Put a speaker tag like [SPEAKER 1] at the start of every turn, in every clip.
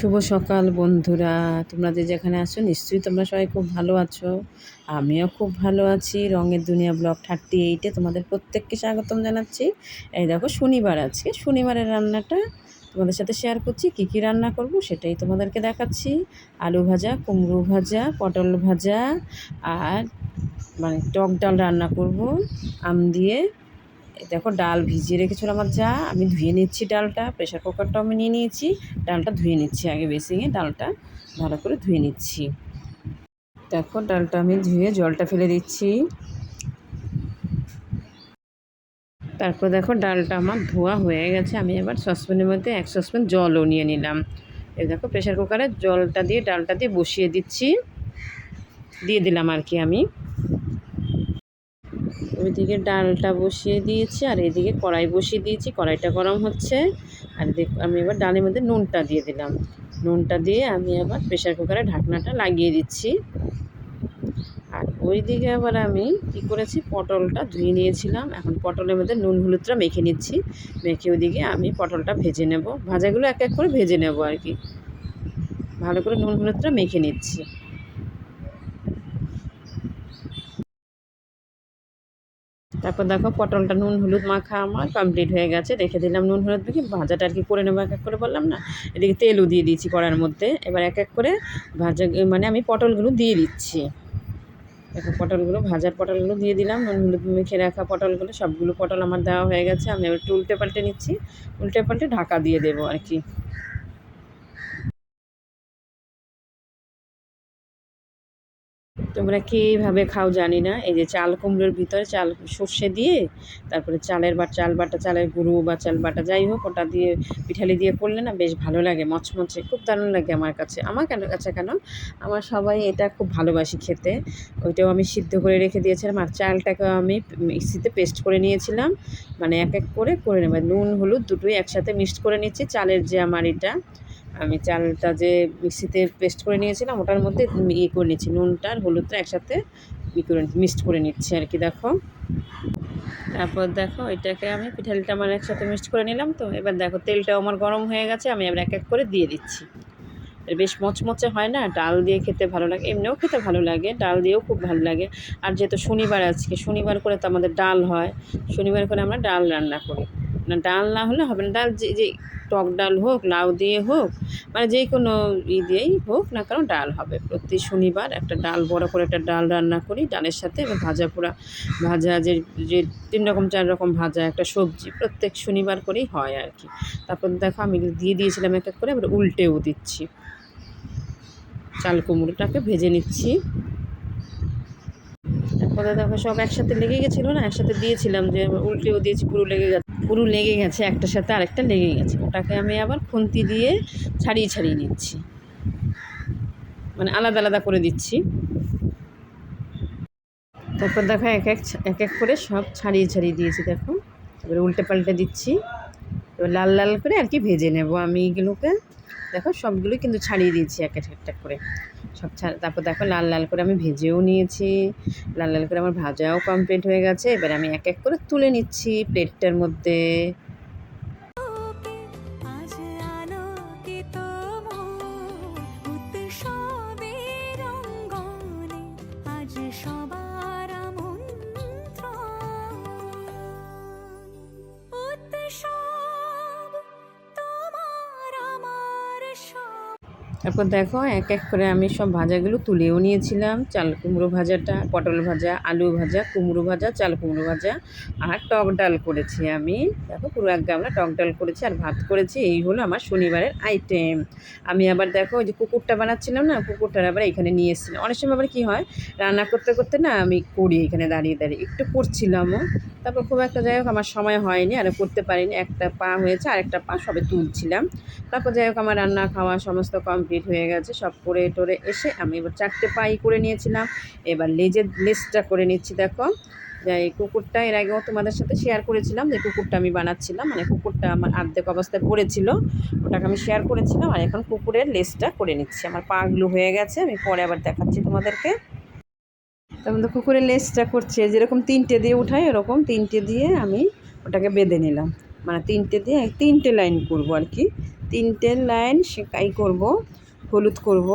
[SPEAKER 1] শুভ সকাল বন্ধুরা। তোমরা যে যেখানে আছো, নিশ্চয়ই তোমরা সবাই খুব ভালো আছো। আমিও খুব ভালো আছি। রঙের দুনিয়া ব্লগ থার্টি এইটে তোমাদের প্রত্যেককে স্বাগতম জানাচ্ছি। এই দেখো, শনিবার আজকে। শনিবারের রান্নাটা তোমাদের সাথে শেয়ার করছি। কী কী রান্না করব সেটাই তোমাদেরকে দেখাচ্ছি। আলু ভাজা, কুমড়ো ভাজা, পটল ভাজা, আর মানে টক ডাল রান্না করব। আম দিয়ে দেখো ডাল ভিজিয়ে রেখেছিল আমার যা, আমি ধুয়ে নিচ্ছি ডালটা প্রেশার কুকারটাও আমি নিয়ে নিয়েছি, ডালটা ধুয়ে নিচ্ছি আগে বেসিংয়ে ডালটা ভালো করে ধুয়ে নিচ্ছি। দেখো ডালটা আমি ধুয়ে জলটা ফেলে দিচ্ছি। তারপর দেখো ডালটা আমার ধোয়া হয়ে গেছে, আমি এবার সসপ্যানের মধ্যে এক সসপ্যান জলও নিয়ে নিলাম। এই দেখো প্রেশার কুকারে জলটা দিয়ে, ডালটা দিয়ে বসিয়ে দিচ্ছি। দিয়ে দিলাম আর কি আমি। ওইদিকে ডালটা বসিয়ে দিয়েছি আর এদিকে কড়াই বসিয়ে দিয়েছি, কড়াইটা গরম হচ্ছে। আর দেখ আমি এবার ডালের মধ্যে নুনটা দিয়ে দিলাম। নুনটা দিয়ে আমি আবার প্রেশার কুকারে ঢাকনাটা লাগিয়ে দিচ্ছি। আর ওই দিকে আবার আমি কি করেছি, পটলটা ধুয়ে নিয়েছিলাম। এখন পটলের মধ্যে নুন, হলুদটা মেখে নিচ্ছি। মেখে ওইদিকে আমি পটলটা ভেজে নেব। ভাজাগুলো এক এক করে ভেজে নেব আর কি। ভালো করে নুন, হলুদটা মেখে নিচ্ছি। তারপর দেখো পটলটা নুন, হলুদ মাখা আমার কমপ্লিট হয়ে গেছে। রেখে দিলাম নুন, হলুদ মেখে, ভাজাটা আর কি করে নেব, এক এক করে বললাম না? এদিকে তেলও দিয়ে দিয়েছি কড়ার মধ্যে। এবার এক এক করে ভাজা মানে আমি পটলগুলো দিয়ে দিচ্ছি। দেখো পটলগুলো, ভাজার পটলগুলো দিয়ে দিলাম, নুন, হলুদ মেখে রাখা পটলগুলো, সবগুলো পটল আমার দেওয়া হয়ে গেছে। আমি এবার উল্টে পাল্টে নিচ্ছি, উল্টে পাল্টে ঢাকা দিয়ে দেবো আর কি। তোমরা কে এইভাবে খাও জানি না। এই যে চাল কুমড়োর ভিতরে চাল, সর্ষে দিয়ে তারপরে চালের বা, চাল বাটা, চালের গুঁড়ো বা চাল বাটা যাই হোক, ওটা দিয়ে পিঠালি দিয়ে করলে না বেশ ভালো লাগে, মচমচে, খুব দারুণ লাগে আমার কাছে। আমার কেন, কাছে কেন? আমার সবাই এটা খুব ভালোবাসি খেতে। ওইটাও আমি সিদ্ধ করে রেখে দিয়েছিলাম আর চালটাকেও আমি মিক্সিতে পেস্ট করে নিয়েছিলাম। মানে এক এক করে করে নেব। নুন, হলুদ দুটোই একসাথে মিক্সড করে নিচ্ছি। চালের যে আমার এটা আমি চালটা যে মিক্সিতে পেস্ট করে নিয়েছিলাম, ওটার মধ্যে ইয়ে করে নিচ্ছি নুনটা আর হলুদটা একসাথে ই করে মিক্সড করে নিচ্ছি আর কি, দেখো। তারপর দেখো, এটাকে আমি পিঠালিটা আমার একসাথে মিক্সড করে নিলাম তো, এবার দেখো তেলটাও আমার গরম হয়ে গেছে, আমি এবার এক এক করে দিয়ে দিচ্ছি। বেশ মচমচে হয় না, ডাল দিয়ে খেতে ভালো লাগে, এমনিও খেতে ভালো লাগে, ডাল দিয়েও খুব ভালো লাগে। আর যেহেতু শনিবার আজকে, শনিবার করে তো আমাদের ডাল হয়, শনিবার করে আমরা ডাল রান্না করি। না, ডাল না হলে হবে না। ডাল যে যে টক ডাল হোক, লাউ দিয়ে হোক মানে যে কোনো ই দিয়েই হোক না কারণ ডাল হবে। প্রতি শনিবার একটা ডাল, বড় করে একটা ডাল রান্না করি ডালের সাথে এবার ভাজা পোড়া, ভাজা যে যে তিন রকম, চার রকম ভাজা একটা সবজি প্রত্যেক শনিবার করেই হয় আর কি। তারপর দেখো আমি দিয়ে দিয়েছিলাম এক এক করে, এবার উল্টেও দিচ্ছি। চাল কুমড়োটাকে ভেজে নিচ্ছি। তারপরে দেখো সব একসাথে লেগে গেছিল না? একসাথে দিয়েছিলাম যে, উল্টেও দিয়েছি, পুরো লেগে গেছে। পুরো লেগে গেছে একটার সাথে আরেকটা লেগে গেছে। ওটাকে আমি আবার খুন্তি দিয়ে ছাড়িয়ে ছাড়িয়ে নিচ্ছি। মানে আলাদা আলাদা করে দিচ্ছি। তারপর দেখো এক এক এক এক করে সব ছাড়িয়ে ছাড়িয়ে দিয়েছি দেখো। এবার উল্টে পাল্টে দিচ্ছি। এবার লাল লাল করে আর কি ভেজে নেব আমি এগুলোকে। দেখো, সবগুলোই কিন্তু ছাড়িয়ে দিয়েছি এক একটা করে। সব ছাড়, তারপর দেখো লাল লাল করে আমি ভেজেও নিয়েছি। লাল লাল করে আমার ভাজাও কমপ্লিট হয়ে গেছে। এবার আমি এক এক করে তুলে নিচ্ছি প্লেটটার মধ্যে। তারপর দেখো এক এক করে আমি সব ভাজাগুলো তুলেও নিয়েছিলাম। চাল কুমড়ো ভাজাটা, পটল ভাজা, আলু ভাজা, কুমড়ো ভাজা, চাল কুমড়ো ভাজা আর টক ডাল করেছি আমি। দেখো পুরো এক গামলা টক ডাল করেছি আর ভাত করেছি। এই হলো আমার শনিবারের আইটেম আমি আবার দেখো ওই যে কুকুরটা বানাচ্ছিলাম না, কুকুরটার আবার এখানে নিয়ে এসেছিলাম অনেক সময় আবার কী হয়, রান্না করতে করতে না আমি করি এখানে দাঁড়িয়ে দাঁড়িয়ে। একটু করছিলামও তারপর খুব একটা যাই হোক আমার সময় হয়নি, আর করতে পারিনি। একটা পা হয়েছে আর একটা পা সবে তুলছিলাম। তারপর যাই হোক আমার রান্না, খাওয়া সমস্ত কমপ্লিট হয়ে গেছে, সব করে টোরে এসে আমি এবার চারটে পাই করে নিয়েছিলাম। এবার লেজের লেসটা করে নিচ্ছি, দেখো। যাই কুকুরটা এর আগেও তোমাদের সাথে শেয়ার করেছিলাম যে কুকুরটা আমি বানাচ্ছিলাম মানে কুকুরটা আমার আর্ধেক অবস্থায় পড়েছিল, ওটাকে আমি শেয়ার করেছিলাম আর এখন কুকুরের লেসটা করে নিচ্ছি। আমার পাগুলো হয়ে গেছে, আমি পরে আবার দেখাচ্ছি তোমাদেরকে। তার মধ্যে কুকুরের লেসটা করছে যেরকম তিনটে দিয়ে উঠাই এরকম তিনটে দিয়ে আমি ওটাকে বেঁধে নিলাম। মানে তিনটে দিয়ে, তিনটে লাইন করব আর কি। তিনটে লাইন সেকাই করব, হলুদ করব,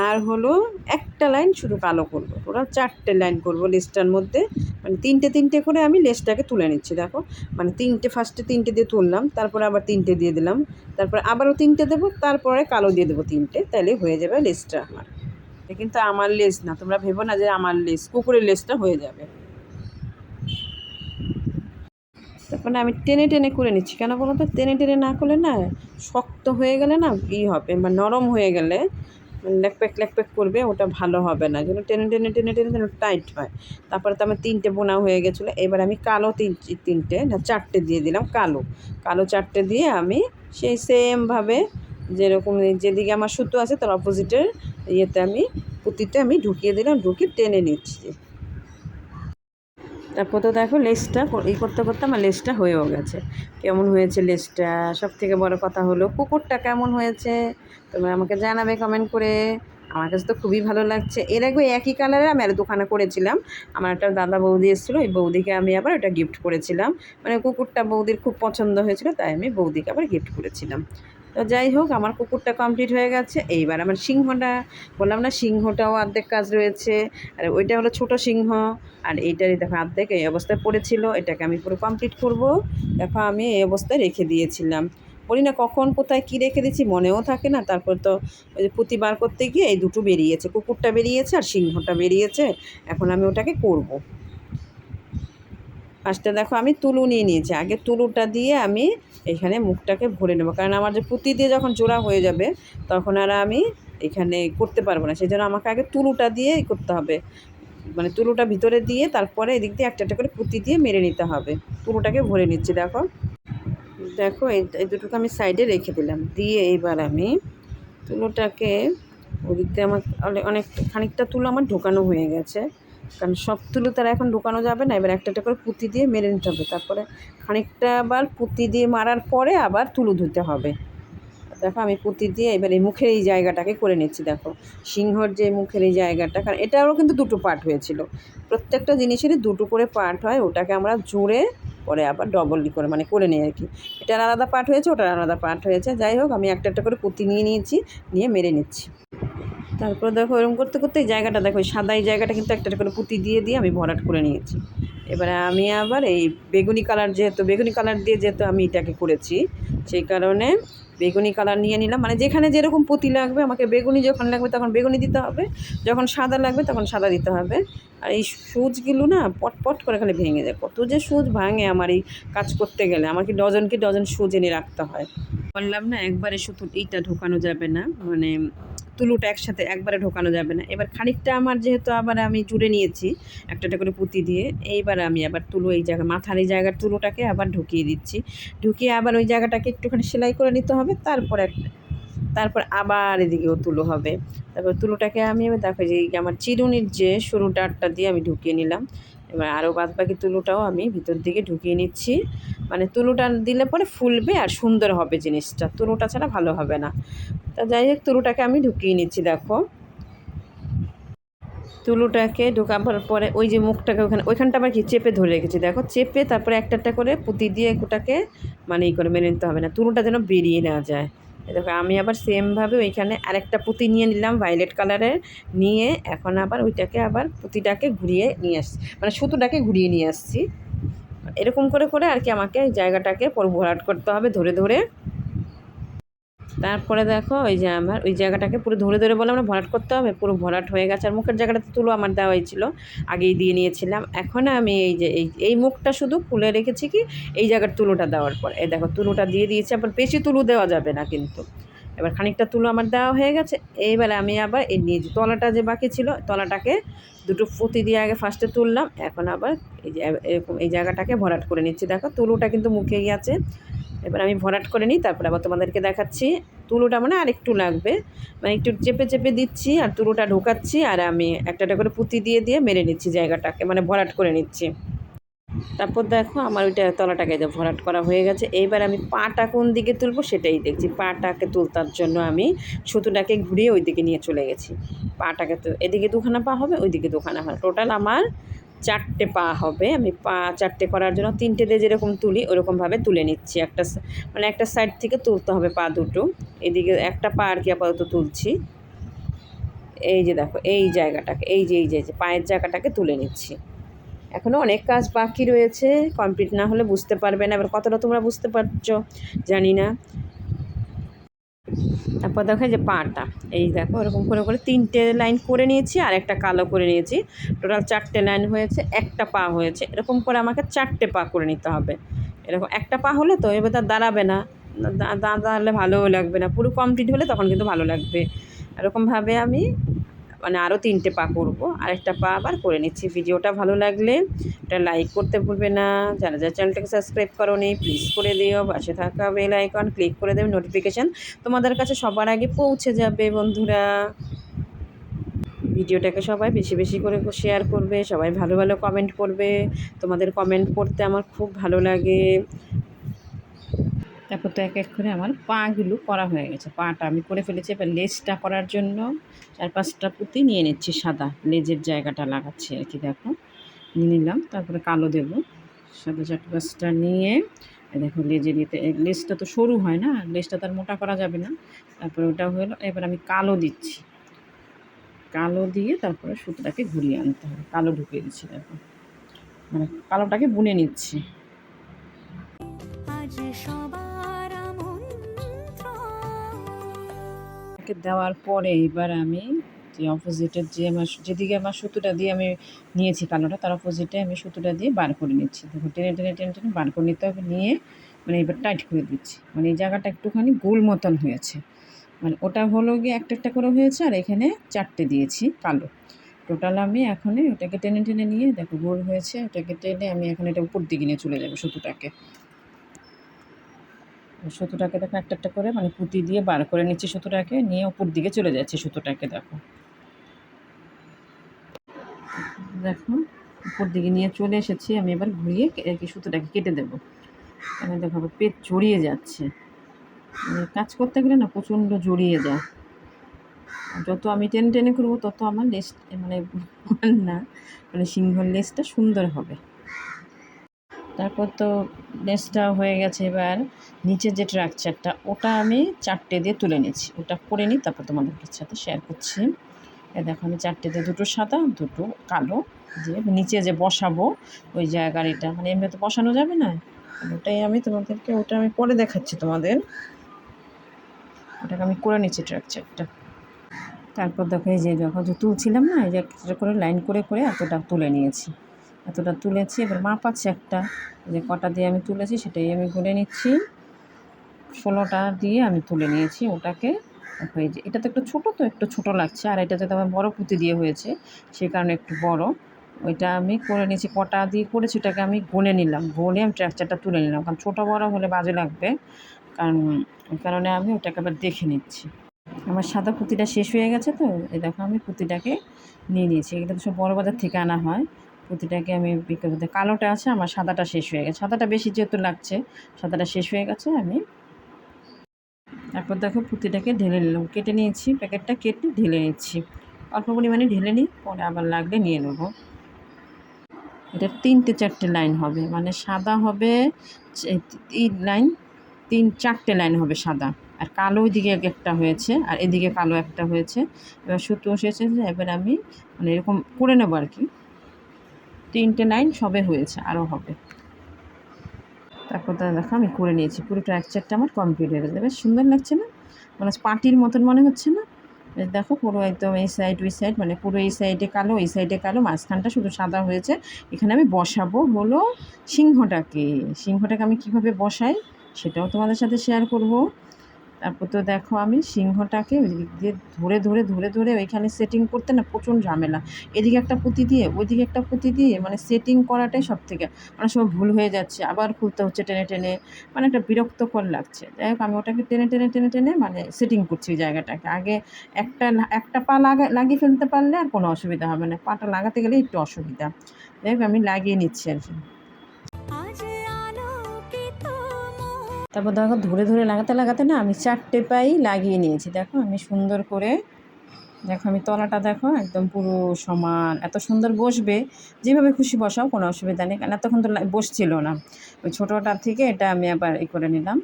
[SPEAKER 1] আর হলো একটা লাইন শুধু কালো করব। টোটাল চারটে লাইন করব লেসটার মধ্যে। মানে তিনটে তিনটে করে আমি লেসটাকে তুলে নিচ্ছি, দেখো। মানে তিনটে ফার্স্টে তিনটে দিয়ে তুললাম, তারপরে আবার তিনটে দিয়ে দিলাম, তারপরে আবারও তিনটে দেবো, তারপরে কালো দিয়ে দেবো তিনটে তাহলে হয়ে যাবে লেসটা আমার। কিন্তু আমার লেস না, তোমরা ভেবো না যে আমার লেস কুকুরের লেসটা হয়ে যাবে। তারপরে আমি টেনে টেনে করে নিচ্ছি। কেন বলো তো? টেনে টেনে না করলে না শক্ত হয়ে গেলে না ই হবে বা নরম হয়ে গেলে ল্যাকপ্যাক ল্যাকপ্যাক করবে, ওটা ভালো হবে না। যেন টেনে টেনে টেনে টেনে যেন টাইট হয়। তারপরে তো আমার তিনটে বোনা হয়ে গেছিল। এবার আমি কালো তিন, তিনটে না চারটে দিয়ে দিলাম কালো। কালো চারটে দিয়ে আমি সেই সেমভাবে যেরকম যেদিকে আমার সুতো আছে তার অপোজিটের ইয়েতে আমি পুঁতিতে আমি ঢুকিয়ে দিলাম, ঢুকিয়ে টেনে নিচ্ছি। তারপর তো দেখো লেসটা ই করতে করতে আমার লেসটা হয়েও গেছে। কেমন হয়েছে লেসটা সব থেকে বড় কথা হলো, কুকুরটা কেমন হয়েছে? তোমরা আমাকে জানাবে কমেন্ট করে। আমার কাছে তো খুবই ভালো লাগছে। এর আগে একই কালারে আমি আর দোকানে করেছিলাম। আমার একটা দাদা বৌদি এসেছিল, ওই বৌদিকে আমি আবার ওটা গিফট করেছিলাম। মানে কুকুরটা বৌদির খুব পছন্দ হয়েছিল, তাই আমি বৌদিকে আবার গিফট করেছিলাম। তো যাই হোক, আমার কুকুরটা কমপ্লিট হয়ে গেছে। এইবার আমার সিংহটা, বললাম না, সিংহটাও অর্ধেক কাজ রয়েছে। আর ওইটা হলো ছোট সিংহ। আর এইটারই দেখো অর্ধেক এই অবস্থায় পড়েছিল, এটাকে আমি পুরো কমপ্লিট করব। দেখো আমি এই অবস্থায় রেখে দিয়েছিলাম। বলি না কখন, কোথায় কী রেখে দিচ্ছি মনেও থাকে না। তারপর তো ওই যে পুঁতি বার করতে গিয়ে এই দুটো বেরিয়েছে। কুকুরটা বেরিয়েছে আর সিংহটা বেরিয়েছে। এখন আমি ওটাকে করব। ফার্স্টে দেখো, আমি তুলু নিয়ে নিয়েছি। আগে তুলুটা দিয়ে আমি এখানে মুখটাকে ভরে নেব। কারণ আমার যে পুঁতি দিয়ে যখন জোড়া হয়ে যাবে, তখন আর আমি এখানে করতে পারব না। সেই জন্য আমাকে আগে তুলুটা দিয়ে করতে হবে। মানে তুলোটা ভিতরে দিয়ে তারপরে এদিক দিয়ে একটা একটা করে পুঁতি দিয়ে মেরে নিতে হবে। তুলোটাকে ভরে নিচ্ছি, দেখো। দেখো, এই দুটোকে আমি সাইডে রেখে দিলাম। দিয়ে এইবার আমি তুলোটাকে ওদিক দিয়ে আমার অনেক খানিকটা তুলো আমার ঢোকানো হয়ে গেছে। কারণ সব তুলো তারা এখন ঢুকানো যাবে না। এবার একটা একটা করে পুঁতি দিয়ে মেরে নিতে হবে। তারপরে খানিকটা আবার পুঁতি দিয়ে মারার পরে আবার তুলো ধুতে হবে। দেখো, আমি পুঁতি দিয়ে এবার এই মুখের এই জায়গাটাকে করে নিচ্ছি। দেখো, সিংহর যে মুখের এই জায়গাটা, কারণ এটারও কিন্তু দুটো পার্ট হয়েছিল। প্রত্যেকটা জিনিসেরই দুটো করে পার্ট হয়। ওটাকে আমরা জুড়ে পরে আবার ডবল করে মানে করে নিই আর কি। এটার আলাদা পার্ট হয়েছে, ওটার আলাদা পার্ট হয়েছে। যাই হোক, আমি একটা একটা করে পুঁতি নিয়ে নিয়েছি, নিয়ে মেরে নিচ্ছি। তারপর দেখো এরকম করতে করতে জায়গাটা দেখো সাদা এই জায়গাটা কিন্তু একটা করে পুঁতি দিয়ে দিয়ে আমি ভরাট করে নিয়েছি। এবারে আমি আবার এই বেগুনি কালার যেহেতু, বেগুনি কালার দিয়ে যেহেতু আমি এটাকে করেছি, সেই কারণে বেগুনি কালার নিয়ে নিলাম। মানে যেখানে যেরকম পুঁতি লাগবে, আমাকে বেগুনি যখন লাগবে তখন বেগুনি দিতে হবে, যখন সাদা লাগবে তখন সাদা দিতে হবে। আর এই সুচগুলো না পট পট করে খালি ভেঙে যায়। কত যে সুচ ভাঙে আমার এই কাজ করতে গেলে আমাকে ডজনকে ডজন সুচ এনে রাখতে হয়? বললাম না, একবারে শুধু এইটা ঢোকানো যাবে না। মানে তুলোটা একসাথে একবারে ঢোকানো যাবে না। এবার খানিকটা আমার যেহেতু আবার আমি জুড়ে নিয়েছি একটা করে পুঁতি দিয়ে, এইবার আমি আবার তুলো এই জায়গা, মাথার এই জায়গার তুলোটাকে আবার ঢুকিয়ে দিচ্ছি। ঢুকিয়ে আবার ওই জায়গাটাকে একটুখানি সেলাই করে নিতে হবে, তারপর একটা তারপর আবার এদিকেও তুলো হবে। তারপর তুলোটাকে আমি দেখো যে আমার চিরুনির যে সরু ডাটটা দিয়ে আমি ঢুকিয়ে নিলাম। এবার আরও বাদ বাকি তুলোটাও আমি ভিতর দিকে ঢুকিয়ে নিচ্ছি। মানে তুলোটা দিলে পরে ফুলবে আর সুন্দর হবে জিনিসটা। তুলোটা ছাড়া ভালো হবে না। তা যাই হোক, তুলোটাকে আমি ঢুকিয়ে নিচ্ছি, দেখো। তুলোটাকে ঢোকাবার পরে ওই যে মুখটাকে ওখানে ওইখানটা আবার কি? চেপে ধরে রেখেছি। দেখো, চেপে তারপরে একটা একটা করে পুঁতি দিয়ে ওটাকে মানে ই করে মেনে নিতে হবে না। তুলোটা যেন বেরিয়ে না যায়। দেখো, আমি আবার সেমভাবে ওইখানে আরেকটা পুঁতি নিয়ে নিলাম ভায়োলেট কালারের নিয়ে এখন আবার ওইটাকে আবার পুঁতিটাকে ঘুরিয়ে নিয়ে আসছি। মানে সুতোটাকে ঘুরিয়ে নিয়ে আসছি। এরকম করে করে আর কি আমাকে জায়গাটাকে পর ভরাট করতে হবে ধরে ধরে। তারপরে দেখো, ওই যে আমার, ওই জায়গাটাকে পুরো ধরে ধরে বলে আমরা ভরাট করতে হবে, পুরো ভরাট হয়ে গেছে। আর মুখের জায়গাটাতে তুলো আমার দেওয়া হয়েছিল আগেই দিয়ে নিয়েছিলাম। এখন আমি এই যে, এই এই মুখটা শুধু খুলে রেখেছি কি, এই জায়গার তুলোটা দেওয়ার পর। এই দেখো, তুলোটা দিয়ে দিয়েছি, আবার বেশি তুলো দেওয়া যাবে না কিন্তু। এবার খানিকটা তুলো আমার দেওয়া হয়ে গেছে, এইবারে আমি আবার এই নিয়ে তলাটা যে বাকি ছিল, তলাটাকে দুটো পুঁতি দিয়ে আগে ফার্স্টে তুললাম। এখন আবার এই এরকম এই জায়গাটাকে ভরাট করে নিচ্ছি। দেখো, তুলোটা কিন্তু মুখেই আছে। এবার আমি ভরাট করে নিই, তারপরে আবার তোমাদেরকে দেখাচ্ছি। তুলোটা মানে আর একটু লাগবে। মানে একটু চেপে চেপে দিচ্ছি আর তুলোটা ঢোকাচ্ছি আর আমি একটা করে পুঁতি দিয়ে দিয়ে মেরে নিচ্ছি জায়গাটাকে মানে ভরাট করে নিচ্ছি। তারপর দেখো আমার ওইটা তলাটাকে যে ভরাট করা হয়ে গেছে। এইবার আমি পাটা কোন দিকে তুলবো সেটাই দেখছি। পাটাকে তুলতার জন্য আমি সুতোটাকে ঘুরিয়ে ওইদিকে নিয়ে চলে গেছি। পাটাকে তো এদিকে দুখানা পা হবে, ওইদিকে দুখানা হয় টোটাল আমার চারটে পা হবে। আমি পা চারটে করার জন্য তিনটে দিয়ে যেরকম তুলি, ওরকমভাবে তুলে নিচ্ছি। একটা মানে একটা সাইড থেকে তুলতে হবে পা দুটো। এদিকে একটা পা আর কি আপাতত তুলছি। এই যে দেখো, এই জায়গাটাকে, এই যে এই যে পায়ের জায়গাটাকে তুলে নিচ্ছি। এখনও অনেক কাজ বাকি রয়েছে। কমপ্লিট না হলে বুঝতে পারবে না। এবার কতটা তোমরা বুঝতে পারছ জানি না। তারপর দেখো যে পাটা, এই দেখো এরকম করে করে তিনটে লাইন করে নিয়েছি আর একটা কালো করে নিয়েছি। টোটাল চারটে লাইন হয়েছে, একটা পা হয়েছে। এরকম করে আমাকে চারটে পা করে নিতে হবে। এরকম একটা পা হলে তো এবার তার দাঁড়াবে না। দাঁড়ালে ভালোও লাগবে না। পুরো কমপ্লিট হলে তখন কিন্তু ভালো লাগবে। এরকমভাবে আমি মানে আরও তিনটে পা করব। আরেকটা পা আবার করে নিচ্ছি। ভিডিওটা ভালো লাগলে এটা লাইক করতে ভুলবে না। যারা যারা চ্যানেলটাকে সাবস্ক্রাইব করো নি প্লিজ করে দিও। পাশে থাকা বেল আইকন ক্লিক করে দেবে নোটিফিকেশান তোমাদের কাছে সবার আগে পৌঁছে যাবে বন্ধুরা। ভিডিওটাকে সবাই বেশি বেশি করে শেয়ার করবে, সবাই ভালো ভালো কমেন্ট করবে। তোমাদের কমেন্ট পড়তে আমার খুব ভালো লাগে। তারপর তো এক এক করে আমার পাগুলো করা হয়ে গেছে। পাটা আমি করে ফেলেছি, এবার লেজটা করার জন্য চার পাঁচটা পুঁতি নিয়ে নিচ্ছি সাদা। লেজের জায়গাটা লাগাচ্ছি আর কি, দেখো। নিয়ে নিলাম, তারপরে কালো দেবো। সাদা চার পাঁচটা নিয়ে দেখো ইয়েতে এই লেজটা তো সরু হয় না, লেজটা তার মোটা করা যাবে না। তারপরে ওটা হলো, এবার আমি কালো দিচ্ছি। কালো দিয়ে তারপরে সুতোটাকে ঘুরিয়ে আনতে হবে। কালো ঢুকিয়ে দিচ্ছি, দেখো। মানে কালোটাকে বুনে নিচ্ছি।
[SPEAKER 2] আজ সবার আমন্ত্রণ
[SPEAKER 1] দেওয়ার পরে এবার আমি যে অপোজিটের যে আমার যেদিকে আমার সুতোটা দিয়ে আমি নিয়েছি কালোটা তার অপোজিটে আমি সুতোটা দিয়ে বার করে নিচ্ছি। দেখো, টেনে টেনে টেনে টেনে বার করে নিতে হবে, নিয়ে মানে এবার টাইট করে দিচ্ছি। মানে এই জায়গাটা একটুখানি গোল মতন হয়েছে। মানে ওটা হলো গিয়ে একটা একটা করে হয়েছে, আর এখানে চারটে দিয়েছি কালো। টোটাল আমি এখন ওটাকে টেনে টেনে নিয়ে, দেখো, গোল হয়েছে, ওটাকে টেনে আমি এখন এটা উপর দিকে নিয়ে চলে যাব সুতোটাকে। সুতোটাকে দেখো একটা একটা করে মানে পুঁতি দিয়ে বার করে নিচ্ছি সুতোটাকে, নিয়ে উপর দিকে চলে যাচ্ছে সুতোটাকে দেখো। দেখো, উপর দিকে নিয়ে চলে এসেছি, আমি এবার ঘুরিয়ে কে- সুতোটাকে কেটে দেবো। আমি দেখো পেট জড়িয়ে যাচ্ছে। মানে কাজ করতে গেলে না প্রচণ্ড জড়িয়ে যায়। যত আমি টেনে টেনে করব, তত আমার লেস মানে না মানে সিংহর লেসটা সুন্দর হবে। তারপর তো লেসটা হয়ে গেছে এবার নিচের যে ট্রাকচারটা ওটা আমি চারটে দিয়ে তুলে নিচ্ছি। ওটা করে নিই, তারপর তোমাদের সাথে শেয়ার করছি। এ দেখো, আমি চারটে দিয়ে দুটো সাদা, দুটো কালো দিয়ে নিচে যে বসাবো, ওই জায়গার এটা মানে এমনি তো বসানো যাবে না। ওটাই আমি তোমাদেরকে, ওটা আমি পরে দেখাচ্ছি তোমাদের। ওটাকে আমি করে নিচ্ছি ট্রাকচারটা তারপর দেখো, এই যে দেখো যে তুলছিলাম না, এই যে করে লাইন করে করে এতটা তুলে নিয়েছি। এতটা তুলেছি। এবার মাপ আছে একটা। যে কটা দিয়ে আমি তুলেছি, সেটাই আমি গুনে নিচ্ছি। ষোলোটা দিয়ে আমি তুলে নিয়েছি ওটাকে। হয়ে যে, এটা তো একটু ছোটো তো, একটু ছোটো লাগছে। আর এটা যাতে আমার বড়ো পুঁতি দিয়ে হয়েছে, সেই কারণে একটু বড়। ওইটা আমি করে নিয়েছি, কটা দিয়ে করেছি ওটাকে আমি গুনে নিলাম। গুনে আমি ট্রাকচারটা তুলে নিলাম। কারণ ছোটো বড়ো হলে বাজে লাগবে। কারণ ওই কারণে আমি ওটাকে আবার দেখে নিচ্ছি। আমার সাদা পুঁতিটা শেষ হয়ে গেছে তো, এই দেখো আমি পুঁতিটাকে নিয়ে নিয়েছি। এগুলো তো সব বড়ো বাজার থেকে আনা হয়। পুঁতিটাকে আমি বিক্রি করতে কালোটা আছে, আমার সাদাটা শেষ হয়ে গেছে। সাদাটা বেশি যেহেতু লাগছে, সাদাটা শেষ হয়ে গেছে, আমি তারপর দেখো পুঁতিটাকে ঢেলে নিলাম। কেটে নিয়েছি, প্যাকেটটা কেটে ঢেলে নিচ্ছি। অল্প পরিমাণে ঢেলে নিই, পরে আবার লাগলে নিয়ে নেব। এটা তিনটে চারটে লাইন হবে মানে সাদা হবে তিন লাইন, তিন, চারটে লাইন হবে সাদা। আর কালো এক একটা হয়েছে, আর এদিকে কালো একটা হয়েছে। এবার সুতো এসেছে এবার আমি মানে এরকম করে নেব আর কি। তিনটে লাইন সবে হয়েছে, আরও হবে। তারপর তো দেখো, আমি করে নিয়েছি পুরো ট্র্যাকচারটা আমার কমপ্লিট হয়ে গেছে। বেশ সুন্দর লাগছে না? মানে পার্টির মতন মনে হচ্ছে না? দেখো, পুরো একদম এই সাইড ওই সাইড মানে পুরো এই সাইডে কালো এই সাইডে কালো, মাঝখানটা শুধু সাদা হয়েছে। এখানে আমি বসাবো হলো সিংহটাকে। সিংহটাকে আমি কীভাবে বসাই সেটাও তোমাদের সাথে শেয়ার করব। তারপর তো দেখো আমি সিংহটাকে দিয়ে ধরে ধরে ধরে ধরে ওইখানে সেটিং করতে না প্রচুর ঝামেলা। এদিকে একটা পুঁতি দিয়ে, ওইদিকে একটা পুঁতি দিয়ে মানে সেটিং করাটাই সব থেকে অনেক সময় ভুল হয়ে যাচ্ছে। আবার খুলতে হচ্ছে টেনে টেনে মানে একটা বিরক্তকর লাগছে। যাই হোক, আমি ওটাকে টেনে টেনে টেনে টেনে মানে সেটিং করছি ওই জায়গাটাকে। আগে একটা একটা পা লাগা, লাগিয়ে ফেলতে পারলে আর কোনো অসুবিধা হবে না। পাটা লাগাতে গেলে একটু অসুবিধা। যাই হোক, আমি লাগিয়ে নিচ্ছি আর কি। তারপর দেখো ধরে ধরে লাগাতে লাগাতে না আমি চারটে পাই লাগিয়ে নিয়েছি। দেখো আমি সুন্দর করে, দেখো আমি তলাটা দেখো একদম পুরো সমান। এত সুন্দর বসবে, যেভাবে খুশি বসাও কোনো অসুবিধা নেই। কারণ এতক্ষণ তো বসছিল না। ওই ছোটোটার থেকে এটা আমি আবার ই করে নিলাম।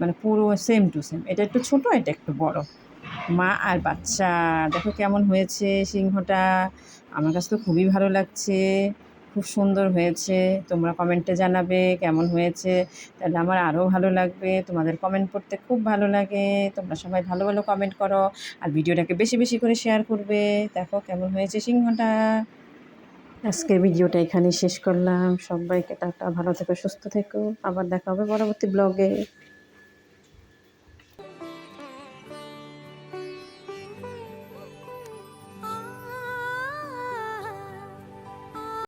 [SPEAKER 1] মানে পুরো সেম টু সেম এটা একটু ছোট, এটা একটু বড়। মা আর বাচ্চা, দেখো কেমন হয়েছে সিংহটা। আমার কাছে তো খুবই ভালো লাগছে। খুব সুন্দর হয়েছে। তোমরা কমেন্টে জানাবে কেমন হয়েছে। তাহলে আমার আরও ভালো লাগবে। তোমাদের কমেন্ট পড়তে খুব ভালো লাগে। তোমরা সবাই ভালো ভালো কমেন্ট করো। আর ভিডিওটাকে বেশি বেশি করে শেয়ার করবে। দেখো কেমন হয়েছে সিংহটা। আজকের ভিডিওটা এখানে শেষ করলাম। সবাইকে টাটা। ভালো থেকো, সুস্থ থেকো। আবার দেখা হবে পরবর্তী ব্লগে